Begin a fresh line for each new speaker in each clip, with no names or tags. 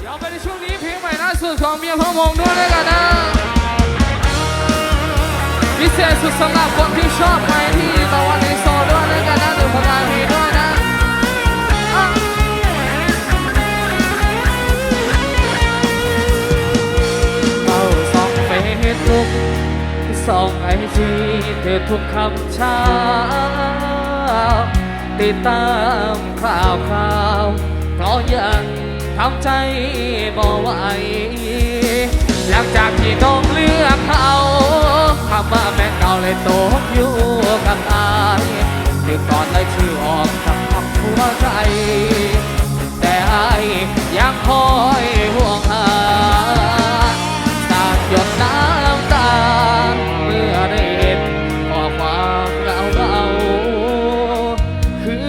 เดี๋ยวไปในช่วงนี้เพลงใหม่ล่าสุดของเมียพ่อมงด้วยแล้วกันนะพิเศษสุดสำหรับคนที่ชอบไปที่ตะวันในโซนด้วยแล้วกันนะหนึ่งผลงานเพลงด้วยนะเอาสองเฟซบุ๊กสองไอจีเธอทุกคำเช้าติดตามข่าวข่าวเพราะยัง ทำใจบ่ไหวหลังจากที่น้องเลือกเขาคำว่าแม่เก่าเลยตกอยู่กับอายถึงก่อนเลยชื่อออกจากคำหัวใจ แต่อายยังคอยห่วงหาสาดหยดน้ำตาเมื่อได้เห็นข้อความเก่าคือ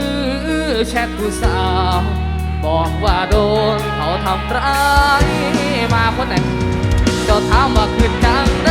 แชทผู้สาว บอกว่าโดนเขาทำร้ายมาคนไหนเจ้าถามว่าขึ้นจังได้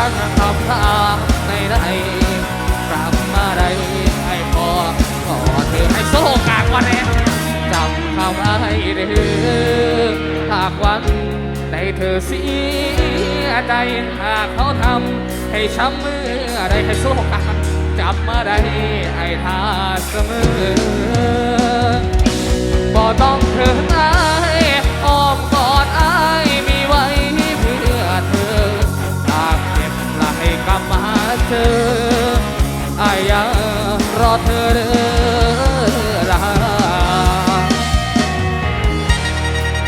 สีบอตั้งคำถามในใดกลับมาได้ให้พอขอเธอให้โซ่กลางวันนี้จำคำไว้เด้อหากวันได้เธอเสียใจหากเขาทำให้ช้ำมือได้ให้โซกันจับมาได้ไอ้ทาเสมอบ่ต้องเถินอา รอเธอเด้อลา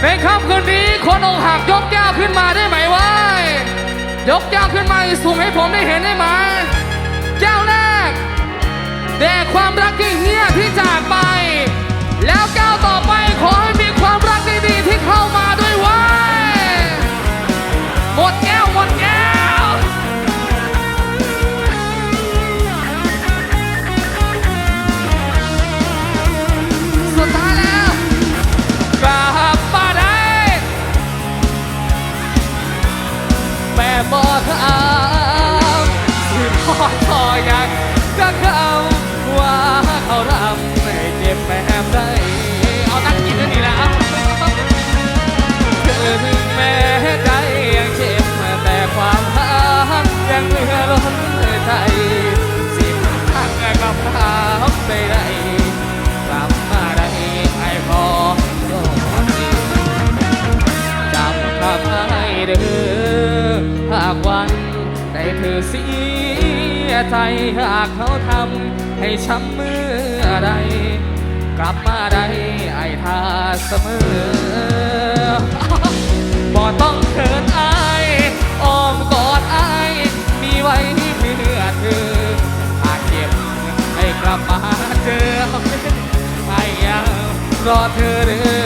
ในค่ำคืนนี้คนอกหักยกแก้วขึ้นมาได้ไหมวะยกแก้วขึ้นมาสูงให้ผมได้เห็นได้ไหมแก้วแรกแด่ความ บอกถามสิพ่อทออยากจะเขาว่าเขารำให้เจ็บแม่ได ธอเสียใจหากเขาทำให้ช้ำเมื่อใด กลับมาได้ไอ้ท่าเสมอบ่ต้องเขินอายอ้อมกอดอายมีไว้เพื่อเธอหากเจ็บให้กลับมาเจอไอ้ยังรอเธอเด้อ